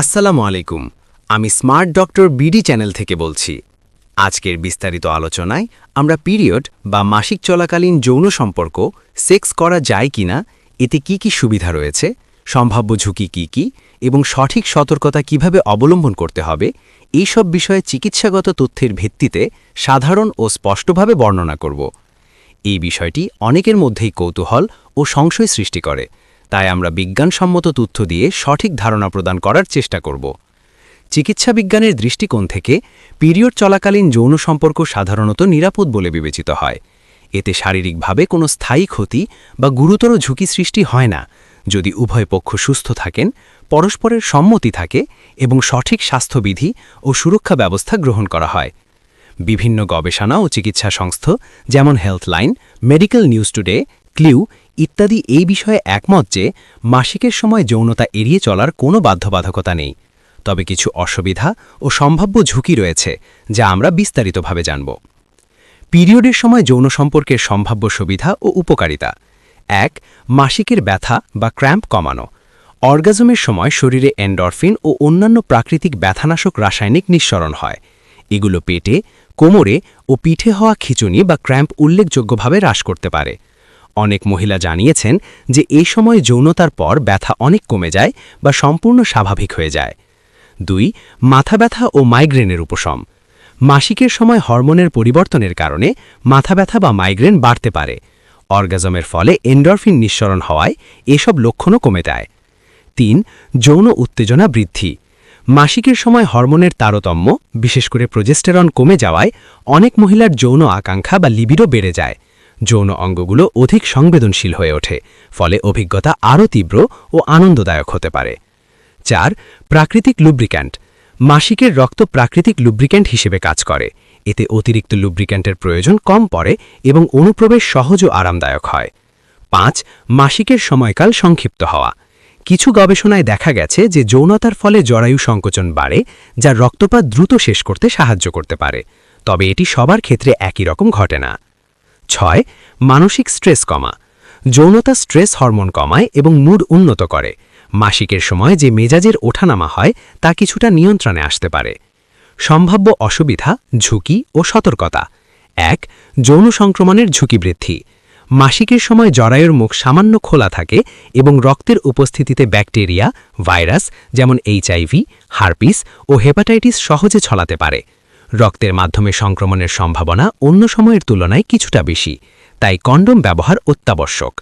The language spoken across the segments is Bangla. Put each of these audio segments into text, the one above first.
আসসালামু আলাইকুম, আমি স্মার্ট ডক্টর বিডি চ্যানেল থেকে বলছি। আজকের বিস্তারিত আলোচনায় আমরা পিরিয়ড বা মাসিক চলাকালীন যৌন সম্পর্ক, সেক্স করা যায় কিনা, এতে কি কি সুবিধা রয়েছে, সম্ভাব্য ঝুঁকি কি কি, এবং সঠিক সতর্কতা কীভাবে অবলম্বন করতে হবে এই সব বিষয়ে চিকিৎসাগত তথ্যের ভিত্তিতে সাধারণ ও স্পষ্টভাবে বর্ণনা করব। এই বিষয়টি অনেকের মধ্যেই কৌতূহল ও সংশয় সৃষ্টি করে তাই আমরা বিজ্ঞানসম্মত তথ্য দিয়ে সঠিক ধারণা প্রদান করার চেষ্টা করব। চিকিৎসা বিজ্ঞানের দৃষ্টিকোণ থেকে পিরিয়ড চলাকালীন যৌন সম্পর্ক সাধারণত নিরাপদ বলে বিবেচিত হয়। এতে শারীরিকভাবে কোনো স্থায়ী ক্ষতি বা গুরুতর ঝুঁকি সৃষ্টি হয় না। যদি উভয় পক্ষ সুস্থ থাকেন, পরস্পরের সম্মতি থাকে এবং সঠিক স্বাস্থ্যবিধি ও সুরক্ষা ব্যবস্থা গ্রহণ করা হয়। বিভিন্ন গবেষণা ও চিকিৎসা সংস্থা যেমন হেলথলাইন, মেডিকেল নিউজ টুডে ক্লিউ ইত্যাদি এই বিষয়ে একমত যে মাসিকের সময় যৌনতা এড়িয়ে চলার কোনো বাধ্যবাধকতা নেই। তবে কিছু অসুবিধা ও সম্ভাব্য ঝুঁকি রয়েছে, যা আমরা বিস্তারিতভাবে জানব। পিরিয়ডের সময় যৌন সম্পর্কের সম্ভাব্য সুবিধা ও উপকারিতা। এক, মাসিকের ব্যথা বা ক্র্যাম্প কমানো। অর্গাজমের সময় শরীরে এন্ডরফিন ও অন্যান্য প্রাকৃতিক ব্যথানাশক রাসায়নিক নিঃসরণ হয়। এগুলো পেটে, কোমরে ও পিঠে হওয়া খিচুনি বা ক্র্যাম্প উল্লেখযোগ্যভাবে হ্রাস করতে পারে। অনেক মহিলা জানিয়েছেন যে এই সময় যৌনতার পর ব্যথা অনেক কমে যায় বা সম্পূর্ণ স্বাভাবিক হয়ে যায়। দুই, মাথা ব্যথা ও মাইগ্রেনের উপশম। মাসিকের সময় হরমোনের পরিবর্তনের কারণে মাথা ব্যথা বা মাইগ্রেন বাড়তে পারে। অর্গাজমের ফলে এন্ডরফিন নিঃসরণ হওয়ায় এসব লক্ষণও কমে যায়। তিন, যৌন উত্তেজনা বৃদ্ধি। মাসিকের সময় হরমোনের তারতম্য, বিশেষ করে প্রজেস্টেরন কমে যাওয়ায় অনেক মহিলার যৌন আকাঙ্ক্ষা বা লিবিডো বেড়ে যায়। যৌন অঙ্গগুলো অধিক সংবেদনশীল হয়ে ওঠে, ফলে অভিজ্ঞতা আরও তীব্র ও আনন্দদায়ক হতে পারে। চার, প্রাকৃতিক লুব্রিক্যান্ট মাসিকের রক্ত প্রাকৃতিক লুব্রিক্যান্ট হিসেবে কাজ করে। এতে অতিরিক্ত লুব্রিক্যান্টের প্রয়োজন কম পড়ে এবং অনুপ্রবেশ সহজ ও আরামদায়ক হয়। পাঁচ, মাসিকের সময়কাল সংক্ষিপ্ত হওয়া। কিছু গবেষণায় দেখা গেছে যে যৌনতার ফলে জরায়ু সংকোচন বাড়ে, যা রক্তপাত দ্রুত শেষ করতে সাহায্য করতে পারে। তবে এটি সবার ক্ষেত্রে একই রকম ঘটে না। ছয়, মানসিক স্ট্রেস কমা। যৌনতা স্ট্রেস হরমোন কমায় এবং মুড উন্নত করে। মাসিকের সময় যে মেজাজের ওঠানামা হয়, তা কিছুটা নিয়ন্ত্রণে আসতে পারে। সম্ভাব্য অসুবিধা, ঝুঁকি ও সতর্কতা। এক, যৌন সংক্রমণের ঝুঁকি বৃদ্ধি। মাসিকের সময় জরায়ুর মুখ সামান্য খোলা থাকে এবং রক্তের উপস্থিতিতে ব্যাকটেরিয়া, ভাইরাস যেমন এইচআইভি হারপিস ও হেপাটাইটিস সহজে ছলাতে পারে। রক্তের মাধ্যমে সংক্রমণের সম্ভাবনা অন্য সময়ের তুলনায় কিছুটা বেশি, তাই কন্ডম ব্যবহার অত্যাবশ্যক।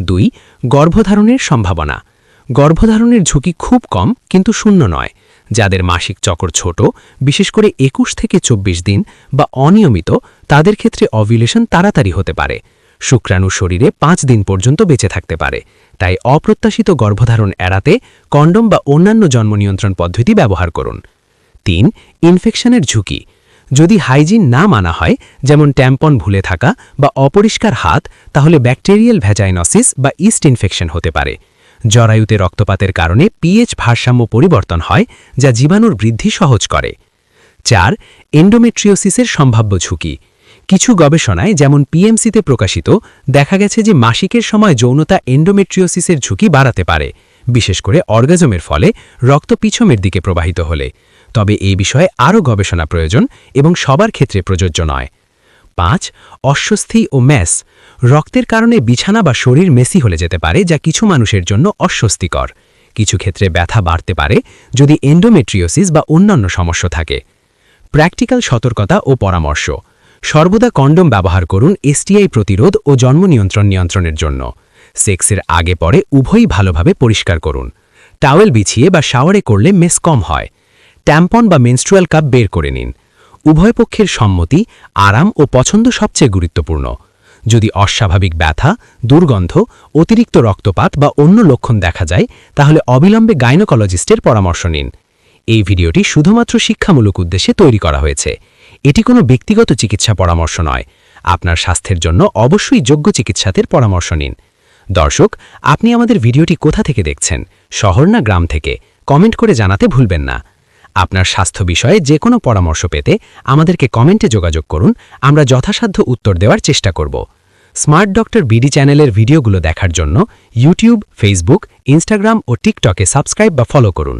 দুই, গর্ভধারণের সম্ভাবনা। গর্ভধারণের ঝুঁকি খুব কম, কিন্তু শূন্য নয়। যাদের মাসিক চক্র ছোট, বিশেষ করে একুশ থেকে ২৪ দিন বা অনিয়মিত, তাদের ক্ষেত্রে অভিলেশন তাড়াতাড়ি হতে পারে। শুক্রাণু শরীরে পাঁচ দিন পর্যন্ত বেঁচে থাকতে পারে। তাই অপ্রত্যাশিত গর্ভধারণ এড়াতে কন্ডম বা অন্যান্য জন্ম নিয়ন্ত্রণ পদ্ধতি ব্যবহার করুন। তিন, ইনফেকশনের ঝুঁকি। যদি হাইজিন না মানা হয়, যেমন ট্যাম্পন ভুলে থাকা বা অপরিষ্কার হাত, তাহলে ব্যাকটেরিয়াল ভ্যাজাইনসিস বা ইস্ট ইনফেকশন হতে পারে। জরায়ুতে রক্তপাতের কারণে পিএইচ ভারসাম্য পরিবর্তন হয়, যা জীবাণুর বৃদ্ধি সহজ করে। চার এন্ডোমেট্রিওসিসের সম্ভাব্য ঝুঁকি। কিছু গবেষণায়, যেমন পিএমসিতে প্রকাশিত, দেখা গেছে যে মাসিকের সময় যৌনতা এন্ডোমেট্রিওসিসের ঝুঁকি বাড়াতে পারে। বিশেষ করে অর্গাজমের ফলে রক্ত পিছমের দিকে প্রবাহিত হলে। তবে এই বিষয়ে আরও গবেষণা প্রয়োজন এবং সবার ক্ষেত্রে প্রযোজ্য নয়। পাঁচ, অস্বস্তি ও ম্যাস। রক্তের কারণে বিছানা বা শরীর মেসি হলে যেতে পারে, যা কিছু মানুষের জন্য অস্বস্তিকর। কিছু ক্ষেত্রে ব্যথা বাড়তে পারে, যদি এন্ডোমেট্রিওসিস বা অন্যান্য সমস্যা থাকে। প্র্যাকটিক্যাল সতর্কতা ও পরামর্শ। সর্বদা কন্ডম ব্যবহার করুন এসটিআই প্রতিরোধ ও জন্ম নিয়ন্ত্রণ নিয়ন্ত্রণের জন্য। সেক্সের আগে পরে উভয়ই ভালোভাবে পরিষ্কার করুন। টাওয়েল বিছিয়ে বা শাওয়ারে করলে মেস কম হয়। ট্যাম্পন বা মেনস্ট্রুয়াল কাপ বের করে নিন। উভয় পক্ষের সম্মতি আরাম ও পছন্দ সবচেয়ে গুরুত্বপূর্ণ। যদি অস্বাভাবিক ব্যথা, দুর্গন্ধ, অতিরিক্ত রক্তপাত বা অন্য লক্ষণ দেখা যায়, তাহলে অবিলম্বে গাইনোকোলজিস্টের পরামর্শ নিন। এই ভিডিওটি শুধুমাত্র শিক্ষামূলক উদ্দেশ্যে তৈরি করা হয়েছে। এটি কোনো ব্যক্তিগত চিকিৎসা পরামর্শ নয়। আপনার স্বাস্থ্যের জন্য অবশ্যই যোগ্য চিকিৎসাতের পরামর্শ নিন। দর্শক, আপনি আমাদের ভিডিওটি কোথা থেকে দেখছেন? শহর না গ্রাম থেকে? কমেন্ট করে জানাতে ভুলবেন না। আপনার স্বাস্থ্য বিষয়ে যে কোনো পরামর্শ পেতে আমাদেরকে কমেন্টে যোগাযোগ করুন, আমরা যথাসাধ্য উত্তর দেওয়ার চেষ্টা করব। স্মার্ট ডক্টর বিডি চ্যানেলের ভিডিওগুলো দেখার জন্য ইউটিউব, ফেসবুক, ইনস্টাগ্রাম ও টিকটকে সাবস্ক্রাইব বা ফলো করুন।